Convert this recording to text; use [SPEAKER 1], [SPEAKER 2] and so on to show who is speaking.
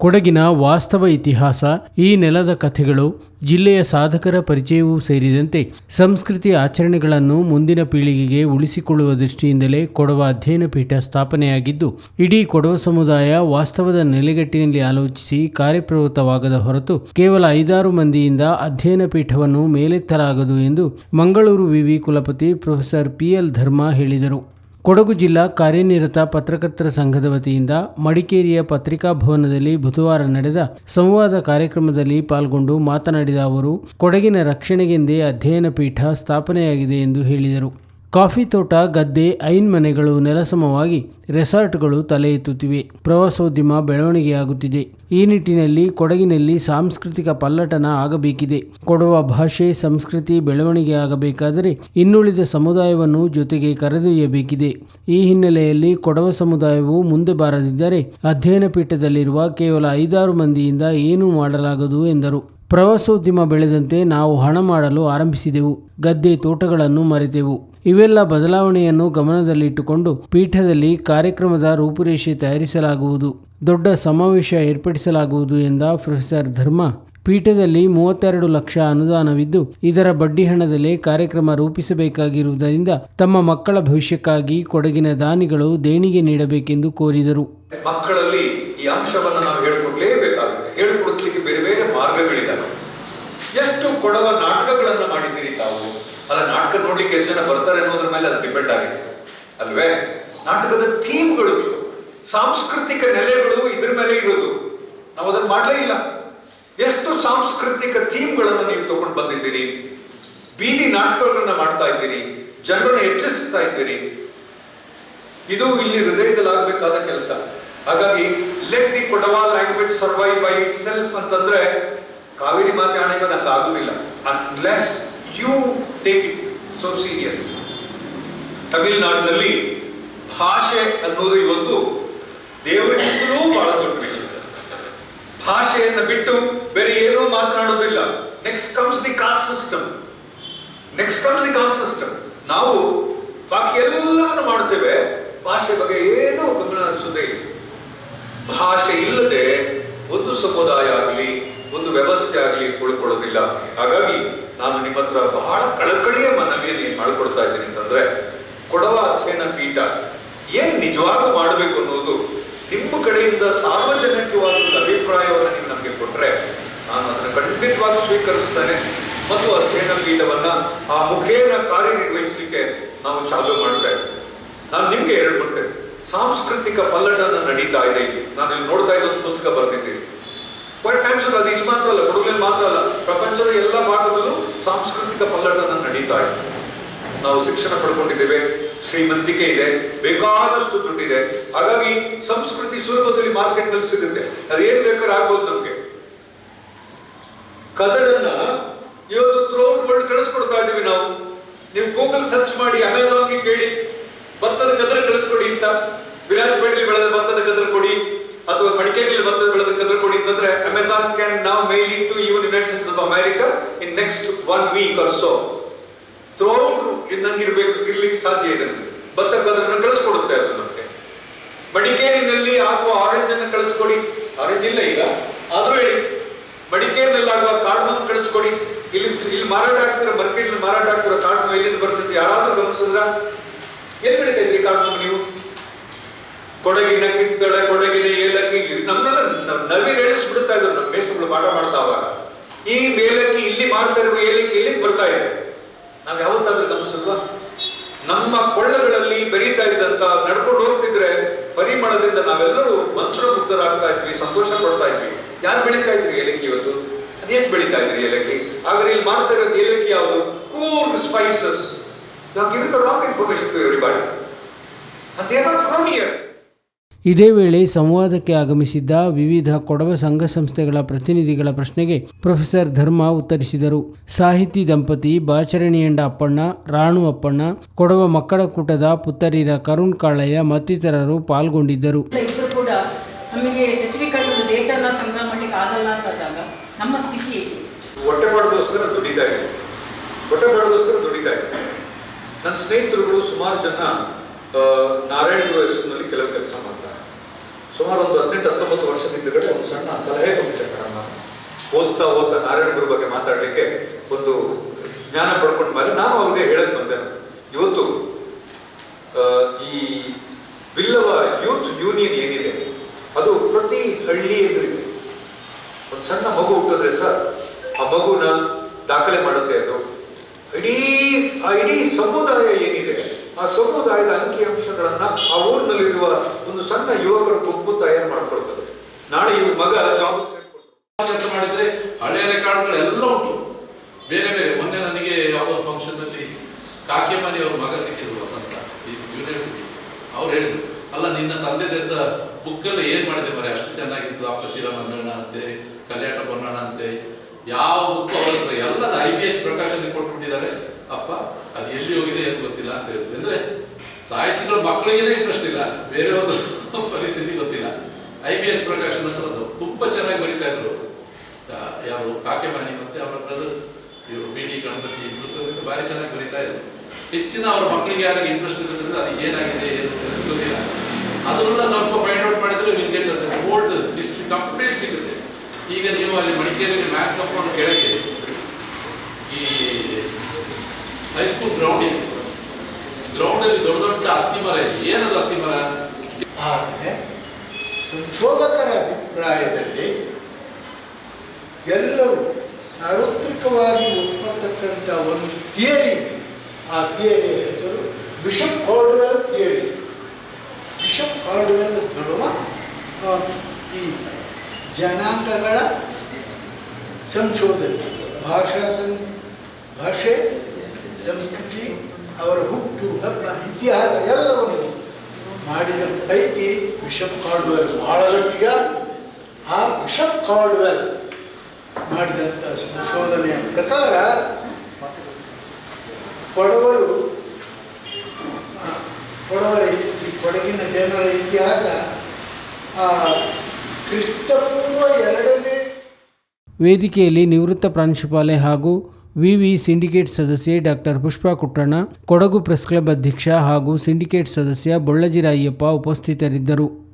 [SPEAKER 1] ಕೊಡಗಿನ ವಾಸ್ತವ ಇತಿಹಾಸ, ಈ ನೆಲದ ಕಥೆಗಳು, ಜಿಲ್ಲೆಯ ಸಾಧಕರ ಪರಿಚಯವೂ ಸೇರಿದಂತೆ ಸಂಸ್ಕೃತಿ ಆಚರಣೆಗಳನ್ನು ಮುಂದಿನ ಪೀಳಿಗೆಗೆ ಉಳಿಸಿಕೊಳ್ಳುವ ದೃಷ್ಟಿಯಿಂದಲೇ ಕೊಡವ ಅಧ್ಯಯನ ಪೀಠ ಸ್ಥಾಪನೆಯಾಗಿದ್ದು, ಇಡೀ ಕೊಡವ ಸಮುದಾಯ ವಾಸ್ತವದ ನೆಲೆಗಟ್ಟಿನಲ್ಲಿ ಆಲೋಚಿಸಿ ಕಾರ್ಯಪ್ರವೃತ್ತವಾಗದ ಹೊರತು ಕೇವಲ ಐದಾರು ಮಂದಿಯಿಂದ ಅಧ್ಯಯನ ಪೀಠವನ್ನು ಮೇಲೆತ್ತಲಾಗದು ಎಂದು ಮಂಗಳೂರು ವಿವಿ ಕುಲಪತಿ ಪ್ರೊಫೆಸರ್ ಪಿಎಲ್ ಧರ್ಮ ಹೇಳಿದರು. ಕೊಡಗು ಜಿಲ್ಲಾ ಕಾರ್ಯನಿರತ ಪತ್ರಕರ್ತರ ಸಂಘದ ವತಿಯಿಂದ ಮಡಿಕೇರಿಯ ಪತ್ರಿಕಾ ಭವನದಲ್ಲಿ ಬುಧವಾರ ನಡೆದ ಸಂವಾದ ಕಾರ್ಯಕ್ರಮದಲ್ಲಿ ಪಾಲ್ಗೊಂಡು ಮಾತನಾಡಿದ ಅವರು, ಕೊಡಗಿನ ರಕ್ಷಣೆಗೆಂದೇ ಅಧ್ಯಯನ ಪೀಠ ಸ್ಥಾಪನೆಯಾಗಿದೆ ಎಂದು ಹೇಳಿದರು. ಕಾಫಿ ತೋಟ, ಗದ್ದೆ, ಐನ್ ಮನೆಗಳು ನೆಲಸಮವಾಗಿ ರೆಸಾರ್ಟ್ಗಳು ತಲೆ ಎತ್ತುತ್ತಿವೆ ಪ್ರವಾಸೋದ್ಯಮ ಬೆಳವಣಿಗೆಯಾಗುತ್ತಿದೆ. ಈ ನಿಟ್ಟಿನಲ್ಲಿ ಕೊಡಗಿನಲ್ಲಿ ಸಾಂಸ್ಕೃತಿಕ ಪಲ್ಲಟನ ಆಗಬೇಕಿದೆ. ಕೊಡುವ ಭಾಷೆ, ಸಂಸ್ಕೃತಿ ಬೆಳವಣಿಗೆ ಆಗಬೇಕಾದರೆ ಇನ್ನುಳಿದ ಸಮುದಾಯವನ್ನು ಜೊತೆಗೆ ಕರೆದೊಯ್ಯಬೇಕಿದೆ. ಈ ಹಿನ್ನೆಲೆಯಲ್ಲಿ ಕೊಡವ ಸಮುದಾಯವು ಮುಂದೆ ಬಾರದಿದ್ದರೆ ಅಧ್ಯಯನ ಪೀಠದಲ್ಲಿರುವ ಕೇವಲ ಐದಾರು ಮಂದಿಯಿಂದ ಏನೂ ಮಾಡಲಾಗದು ಎಂದರು. ಪ್ರವಾಸೋದ್ಯಮ ಬೆಳೆದಂತೆ ನಾವು ಹಣ ಮಾಡಲು ಆರಂಭಿಸಿದೆವು. ಗದ್ದೆ, ತೋಟಗಳನ್ನು ಮರೆತೆವು. ಇವೆಲ್ಲ ಬದಲಾವಣೆಯನ್ನು ಗಮನದಲ್ಲಿಟ್ಟುಕೊಂಡು ಪೀಠದಲ್ಲಿ ಕಾರ್ಯಕ್ರಮದ ರೂಪುರೇಷೆ ತಯಾರಿಸಲಾಗುವುದು. ದೊಡ್ಡ ಸಮಾವೇಶ ಏರ್ಪಡಿಸಲಾಗುವುದು ಎಂದ ಪ್ರೊಫೆಸರ್ ಧರ್ಮ. ಪೀಠದಲ್ಲಿ ಮೂವತ್ತೆರಡು ಲಕ್ಷ ಅನುದಾನವಿದ್ದು, ಇದರ ಬಡ್ಡಿ ಹಣದಲ್ಲೇ ಕಾರ್ಯಕ್ರಮ ರೂಪಿಸಬೇಕಾಗಿರುವುದರಿಂದ ತಮ್ಮ ಮಕ್ಕಳ ಭವಿಷ್ಯಕ್ಕಾಗಿ ಕೊಡಗಿನ ದಾನಿಗಳು ದೇಣಿಗೆ ನೀಡಬೇಕೆಂದು ಕೋರಿದರು.
[SPEAKER 2] ಮಕ್ಕಳಲ್ಲಿ ಈ ಅಂಶವನ್ನು ನಾವು ಹೇಳ್ಕೊಡ್ಲೇಬೇಕಾಗುತ್ತೆ. ಹೇಳ್ಕೊಡ್ಲಿಕ್ಕೆ ಬೇರೆ ಬೇರೆ ಮಾರ್ಗಗಳಿದ್ದಾವೆ ಎಷ್ಟು ಕೊಡವ ನಾಟಕಗಳನ್ನ ನೋಡ್ಲಿಕ್ಕೆ ಎಷ್ಟು ಜನ ಬರ್ತಾರೆ ಅನ್ನೋದ್ರ ಮೇಲೆ ಅದು ಡಿಪೆಂಡ್ ಆಗಿದೆ. ಅಲ್ವೇ? ನಾಟಕದ ಥೀಮ್ಗಳು ಸಾಂಸ್ಕೃತಿಕ ನೆಲೆಗಳು ಇದ್ರ ಮೇಲೆ ಇರೋದು. ನಾವು ಅದನ್ನ ಮಾಡಲೇ ಇಲ್ಲ. ಎಷ್ಟು ಸಾಂಸ್ಕೃತಿಕ ಥೀಮ್ಗಳನ್ನು ನೀವು ತಗೊಂಡು ಬಂದಿದ್ದೀರಿ? ಬೀದಿ ನಾಟಕಗಳನ್ನ ಮಾಡ್ತಾ ಇದ್ದೀರಿ. ಜನರನ್ನು ಹೆಚ್ಚಿಸ್ತಾ ಇದ್ದೀರಿ. ಇದು ಇಲ್ಲಿ ಹೃದಯದಲ್ಲಿ ಆಗಬೇಕಾದ ಕೆಲಸ. ಹಾಗಾಗಿ let the Kodava language survive by itself ಅಂತಂದ್ರೆ ಕಾವೇರಿ ಮಾತೆ ಆಗುದಿಲ್ಲ. Unless you take it so serious ತಮಿಳುನಾಡಿನಲ್ಲಿ ಭಾಷೆ ಅನ್ನೋದು ಇವತ್ತು ದೇವರಿಗಿಂತಲೂ ಬಹಳ ದೊಡ್ಡ ವಿಷಯ ಭಾಷೆಯನ್ನು ಬಿಟ್ಟು ಬೇರೆ ಏನೂ ಮಾತನಾಡೋದಿಲ್ಲ next comes the caste system next comes the caste system ನಾವು ಬಾಕಿ ಎಲ್ಲವನ್ನು ಮಾಡುತ್ತೇವೆ ಭಾಷೆ ಬಗ್ಗೆ ಏನೂ ಗಮನ ಹರಿಸೋದೇ ಇಲ್ಲ ಭಾಷೆ ಇಲ್ಲದೆ ಒಂದು ಸಮುದಾಯ ಆಗಲಿ ವ್ಯವಸ್ಥೆ ಆಗಲಿ ಉಳ್ಕೊಳ್ಳೋದಿಲ್ಲ. ಹಾಗಾಗಿ ನಾನು ನಿಮ್ಮ ಹತ್ರ ಬಹಳ ಕಳಕಳಿಯ ಮನವಿಯನ್ನು ಮಾಡ್ಕೊಳ್ತಾ ಇದ್ದೀನಿ ಅಂತಂದ್ರೆ, ಕೊಡವ ಅಧ್ಯಯನ ಪೀಠ ಏನ್ ನಿಜವಾಗೂ ಮಾಡಬೇಕು ಅನ್ನೋದು ನಿಮ್ಮ ಕಡೆಯಿಂದ ಸಾರ್ವಜನಿಕವಾದ ಅಭಿಪ್ರಾಯವನ್ನು ನೀವು ನಮಗೆ ಕೊಟ್ರೆ, ನಾನು ಅದನ್ನು ಖಂಡಿತವಾಗಿ ಸ್ವೀಕರಿಸ್ತೇನೆ ಮತ್ತು ಅಧ್ಯಯನ ಪೀಠವನ್ನ ಆ ಮುಖೇನ ಕಾರ್ಯನಿರ್ವಹಿಸಲಿಕ್ಕೆ ನಾವು ಚಾಲೂ ಮಾಡ್ತೇವೆ ನಾನು ನಿಮ್ಗೆ ಹೇಳ್ಬಿಡ್ತೇನೆ, ಸಾಂಸ್ಕೃತಿಕ ಪಲ್ಲಟನ ನಡೀತಾ ಇದೆ ನಾನು ಇಲ್ಲಿ ನೋಡ್ತಾ ಇದ್ದ ಪುಸ್ತಕ ಬರೆದಿದ್ದೀನಿ. ನ್ಯಾಚುರಲ್ ಅದು ಇಲ್ಲಿ ಮಾತ್ರ ಅಲ್ಲ ಕೊಡಗಲ್ಲಿ ಮಾತ್ರ ಅಲ್ಲ. ಪ್ರಪಂಚದ ಎಲ್ಲ ಭಾಗದಲ್ಲೂ ಸಾಂಸ್ಕೃತಿಕ ಪಲ್ಲಟನ ನಡೀತಾ ಇದೆ. ನಾವು ಶಿಕ್ಷಣ ಪಡ್ಕೊಂಡಿದ್ದೇವೆ, ಶ್ರೀಮಂತಿಕೆ ಇದೆ, ಬೇಕಾದಷ್ಟು ದುಡ್ಡಿದೆ. ಹಾಗಾಗಿ ಸಂಸ್ಕೃತಿ ಸುಲಭದಲ್ಲಿ ಮಾರ್ಕೆಟ್ನಲ್ಲಿ ಸಿಗುತ್ತೆ ಅದೇನ್ ಬೇಕಾದ್ರೆ ಆಗ್ಬೋದು ನಮ್ಗೆ. ಕದರನ್ನ ಇವತ್ತು ಥ್ರೋಟ್ ವರ್ಲ್ಡ್ ಕಳಿಸ್ಕೊಡ್ತಾ ಇದೀವಿ ನಾವು. ನೀವು ಗೂಗಲ್ ಸರ್ಚ್ ಮಾಡಿ ಅಮೆಝಾನ್ಗೆ ಕೇಳಿ, ಭತ್ತದ ಕದರ ಕಳಿಸ್ಕೊಡಿ ಅಂತ. ವಿರಾಜಪೇಟೆಯಲ್ಲಿ ಬೆಳೆದ ಭತ್ತದ ಕದರ ಕೊಡಿ ಅಥವಾ ಮಡಿಕೇರಿಯಲ್ಲಿ ಭತ್ತದ ಬೆಳೆದ ಕದರ ಕ್ಯಾನ್ ನಾವ್ mail in to even United States of America in next one week or sore throat ನಂಗೆ ಇರಬೇಕು ಇರ್ಲಿಕ್ಕೆ ಸಾಧ್ಯ ಇದೆ ಭತ್ತ ಕದರನ್ನ ಕಳಿಸ್ಕೊಡುತ್ತೆ ಅದು ನಮಗೆ ಮಡಿಕೇರಿನಲ್ಲಿ ಆಗುವ ಆರೆಂಜ್ ಅನ್ನು ಕಳಿಸ್ಕೊಡಿ. ಆರೆಂಜ್ ಇಲ್ಲ ಈಗ. ಆದರೂ ಹೇಳಿ. ಮಡಿಕೇರಿನಲ್ಲಿ ಆಗುವ ಕಾರ್ಡ್ಮನ್ ಕಳಿಸ್ಕೊಡಿ. ಇಲ್ಲಿ ಇಲ್ಲಿ ಮಾರಾಟ ಆಗ್ತಿರೋ ಮರ್ಕೆಟ್ನಲ್ಲಿ ಮಾರಾಟ ಆಗ್ತಿರೋ ಕಾರ್ಡ್ ಎಲ್ಲಿಂದ ಬರ್ತದೆ? ಯಾರಾದರೂ ಗಮನಿಸಿದ್ರ? ಏನ್ ಬೆಳಿತಾ ಇದ್ರಿ ಕಾರ್ಡ್ಮನ್ ನೀವು? ಕೊಡಗಿನ ಕಿತ್ತಳೆ, ಕೊಡಗಿನ ಏಲಕ್ಕಿ ನಮ್ಮೆಲ್ಲ ಹೇಳಿಸ್ಬಿಡ್ತಾ ಇದ್ರು ನಮ್ಮ ಮೇಷ್ಟ್ರುಗಳು ಪಾಠ ಮಾಡ್ತಾವ ಈ ಮೇಲಕ್ಕಿ ಇಲ್ಲಿ ಮಾಡ್ತಾ ಏಲಕ್ಕಿ ಇಲ್ಲಿ ಬರ್ತಾ ಇದೆ? ನಾವ್ ಯಾವತ್ತಾದ್ರೂ ಗಮನಿಸಲ್ವ? ನಮ್ಮ ಕೊಳ್ಳಗಳಲ್ಲಿ ಬೆರೀತಾ ಇದ್ದಂತ ನಡ್ಕೊಂಡು ಹೋಗ್ತಿದ್ರೆ ಪರಿಮಳದಿಂದ ನಾವೆಲ್ಲರೂ ಮಂತ್ರಮುಗ್ಧರಾಗ್ತಾ ಇದ್ವಿ, ಸಂತೋಷ ಪಡ್ತಾ ಇದ್ವಿ. ಯಾರು ಬೆಳೀತಾ ಇದ್ರಿ ಏಲಕ್ಕಿ ಇವತ್ತು? ಅದೇಸ್ ಬೆಳೀತಾ ಇದ್ರಿ ಏಲಕ್ಕಿ? ಆದ್ರೆ ಇಲ್ಲಿ ಮಾಡ್ತಾ ಇರೋದು ಏಲಕ್ಕಿ ಯಾವುದು? ಕೂರ್ಗ್ ಸ್ಪೈಸಸ್ ನಾವು giving wrong information to everybody ಅಂತ ಏನೋ ಕ್ರೋನಿಯರ್
[SPEAKER 1] ಇದೇ ವೇಳೆ ಸಂವಾದಕ್ಕೆ ಆಗಮಿಸಿದ್ದ ವಿವಿಧ ಕೊಡವ ಸಂಘ ಸಂಸ್ಥೆಗಳ ಪ್ರತಿನಿಧಿಗಳ ಪ್ರಶ್ನೆಗೆ ಪ್ರೊಫೆಸರ್ ಧರ್ಮ ಉತ್ತರಿಸಿದರು. ಸಾಹಿತಿ ದಂಪತಿ ಬಾಚರಣಿಯಂಡ ಅಪ್ಪಣ್ಣ ರಾಣು ಅಪ್ಪಣ್ಣ ಕೊಡವ ಮಕ್ಕಳ ಕೂಟದ ಪುತ್ತರಿರ ಕರುಣ್ ಕಾಳಯ್ಯ ಮತ್ತಿತರರು ಪಾಲ್ಗೊಂಡಿದ್ದರು.
[SPEAKER 3] ಕೂಡ ನಮಗೆ ಸ್ಪೆಸಿಫಿಕ್ ಆಗಿ ಒಂದು ಡೇಟಾನ ಸಂಗ್ರಹ ಮಾಡ್ಲಿಕ್ಕೆ ಆಗಲ್ಲ ಅಂತಂದಾಗ ನಮ್ಮ ಸ್ಥಿತಿ ಹೇಗೆ
[SPEAKER 2] ಹೊಟ್ಟೆ ಮಾಡೋದಕ್ಕೋಸ್ಕರ ದುಡಿತಾ ಇದೆ ಹೊಟ್ಟೆ ಮಾಡೋದಕ್ಕೋಸ್ಕರ ದುಡಿತಾ ಇದೆ ನನ್ನ ಸ್ನೇಹಿತರುಗಳು ಸುಮಾರು ಜನ ನಾರಾಯಣಗುರು ಹೆಸರಿನಲ್ಲಿ ಕೆಲವು ಕೆಲಸ ಮಾಡ್ತಾರೆ. ಸುಮಾರು ಒಂದು ಹದಿನೆಂಟು, ಹತ್ತೊಂಬತ್ತು ವರ್ಷದ ಒಂದು ಸಣ್ಣ ಸಲಹೆ ಕೊಟ್ಟಿದ್ದೆ ಮೇಡಮ್ ನಾನು. ಓದ್ತಾ ಓದ್ತಾ ನಾರಾಯಣ ಗುರು ಬಗ್ಗೆ ಮಾತಾಡಲಿಕ್ಕೆ ಒಂದು ಜ್ಞಾನ ಪಡ್ಕೊಂಡ ಮೇಲೆ ನಾನು ಅವ್ರಿಗೆ ಹೇಳಕ್ ಬಂದೆ. ಇವತ್ತು ಈ ಬಿಲ್ಲವ ಯೂತ್ ಯೂನಿಯನ್ ಏನಿದೆ, ಅದು ಪ್ರತಿ ಹಳ್ಳಿಯಲ್ಲೂ ಇದೆ. ಒಂದು ಸಣ್ಣ ಮಗು ಹುಟ್ಟಿದ್ರೆ ಸರ್, ಆ ಮಗುನ ದಾಖಲೆ ಮಾಡುತ್ತೆ ಅದು. ಇಡೀ, ಆ ಇಡೀ ಸಮುದಾಯ ಏನಿದೆ ಆ ಸಮುದಾಯದ ಅಂಕಿಅಂಶಗಳನ್ನ ಆ ಊರಿನಲ್ಲಿರುವ ಒಂದು ಸಣ್ಣ ಯುವಕರ ಗುಂಪು ತಯಾರು ಮಾಡ್ಕೊಳ್ತದೆ. ನಾಳೆ ಇವ್ರ ಮಗ ಜಾಬ್
[SPEAKER 4] ಕೆಲಸ ಮಾಡಿದ್ರೆ ಹಳೆಯ ರೆಕಾರ್ಡ್ಗಳೆಲ್ಲ ಉಂಟು. ಬೇರೆ ಬೇರೆ. ಮೊನ್ನೆ ನನಗೆ ಯಾವ ಫಂಕ್ಷನ್ ಅಲ್ಲಿ ಕಾಕೆಮನಿ ಅವ್ರ ಮಗ ಸಿಕ್ಕಿದ್ರು ವಸಂತ ಅವ್ರು ಹೇಳಿದ್ರು, ಅಲ್ಲ, ನಿನ್ನ ತಂದೆ ತೆರೆದ ಬುಕ್ ಎಲ್ಲ ಏನ್ ಮಾಡಿದೆ ಬರೀ ಅಷ್ಟು ಚೆನ್ನಾಗಿತ್ತು. ಅಪ್ಪ ಮಂದಣ್ಣ ಅಂತೆ ಕಲ್ಯಾಟ ಬಣ್ಣ ಅಂತೆ. ಯಾವ ಬುಕ್ ಅವ್ರ ಎಲ್ಲ ಐ ಬಿ ಎಚ್ ಪ್ರಕಾಶನ ಕೊಟ್ಬಿಟ್ಟಿದ್ದಾರೆ. ಅಪ್ಪ, ಅದು ಎಲ್ಲಿ ಹೋಗಿದೆ? ಗೊತ್ತಿಲ್ಲ ಅಂದ್ರೆ ಸಾಹಿತಿಗಳು ಮಕ್ಕಳಿಗೆ ಇಂಟ್ರೆಸ್ಟ್ ಇಲ್ಲ. ಬೇರೆಯವ್ರದ್ದು ಪರಿಸ್ಥಿತಿ ಗೊತ್ತಿಲ್ಲ. ಐ ಬಿ ಎಸ್ ಪ್ರಕಾಶ್ ಹತ್ರದ್ದು ತುಂಬಾ ಚೆನ್ನಾಗಿ ಬರೀತಾ ಇದ್ರು. ಯಾರು ಕಾಕೆಮಾನಿ ಮತ್ತೆ ಅವರ ಬ್ರದರ್ ಇವರು ಬಿ ಡಿ ಗಣಪತಿ ಇಬ್ಬರು ಸಮೇತ ಭಾರಿ ಚೆನ್ನಾಗಿ ಬರೀತಾ ಇದ್ರು. ಹೆಚ್ಚಿನ ಅವ್ರ ಮಕ್ಕಳಿಗೆ ಯಾರಿಗೆ ಇಂಟ್ರೆಸ್ಟ್ ಇರೋದ್ರಿಂದ ಅದು ಏನಾಗಿದೆ, ಏನು ಗೊತ್ತಿಲ್ಲ. ಅದನ್ನೆಲ್ಲ ಸ್ವಲ್ಪ ಫೈಂಡ್ ಔಟ್ ಮಾಡಿದ್ರೆ ಗೆಟ್ ಓಲ್ಡ್ ಹಿಸ್ಟ್ರಿ ಕಂಪ್ಲೀಟ್ ಸಿಗುತ್ತೆ. ಈಗ ನೀವು ಅಲ್ಲಿ ಮಡಿಕೇರಿಯಲ್ಲಿ ಮ್ಯಾಥ್ಸ್ ಕಂಪೌಂಡ್ ಕೆಳಗೆ ಈ ಹೈಸ್ಕೂಲ್ ಗ್ರೌಂಡ್ ಇದೆ ಗ್ರೌಂಡ್ ಅಲ್ಲಿ ದೊಡ್ಡ ದೊಡ್ಡ ಇದೆ. ಏನದು ಮರ?
[SPEAKER 5] ಆದರೆ ಸಂಶೋಧಕರ ಅಭಿಪ್ರಾಯದಲ್ಲಿ ಎಲ್ಲವೂ ಸಾರ್ವತ್ರಿಕವಾಗಿ ಒಪ್ಪತಕ್ಕಂಥ ಒಂದು ಥಿಯರಿ ಆ ಥಿಯರಿಯ ಹೆಸರು bishop Cardwell theory. Bishop Cardwell ಹೇಳುವ ಈ ಜನಾಂಗಗಳ ಸಂಶೋಧನೆ. ಭಾಷಾ ಸಂ, ಭಾಷೆ, ಸಂಸ್ಕೃತಿ ಅವರ ಹುಟ್ಟು ಹಬ್ಬ ಇತಿಹಾಸ ಎಲ್ಲವನ್ನು ಮಾಡಿದ ಪೈಕಿ ಬಿಷಪ್ ಕಾರ್ಡ್ವೆಲ್ ಬಹಳ ಗಟ್ಟಿಗ ಆ ಬಿಷಪ್ ಕಾರ್ಡ್ವೆಲ್ ಮಾಡಿದಂಥ ಸಂಶೋಧನೆಯ ಪ್ರಕಾರ ಕೊಡವರು ಕೊಡವರ ಈ- ಕೊಡಗಿನ ಜನರ ಇತಿಹಾಸ ಕ್ರಿಸ್ತಪೂರ್ವ ಎರಡನೇ
[SPEAKER 1] ವೇದಿಕೆಯಲ್ಲಿ ನಿವೃತ್ತ ಪ್ರಾಂಶುಪಾಲೆ ಹಾಗೂ ವಿವಿ ಸಿಂಡಿಕೇಟ್ ಸದಸ್ಯೆ doctor Pushpa Kuttanna Kodagu press club ಅಧ್ಯಕ್ಷ ಹಾಗೂ ಸಿಂಡಿಕೇಟ್ ಸದಸ್ಯ ಬೊಳ್ಳಜಿರಾಯಪ್ಪ ಉಪಸ್ಥಿತರಿದ್ದರು.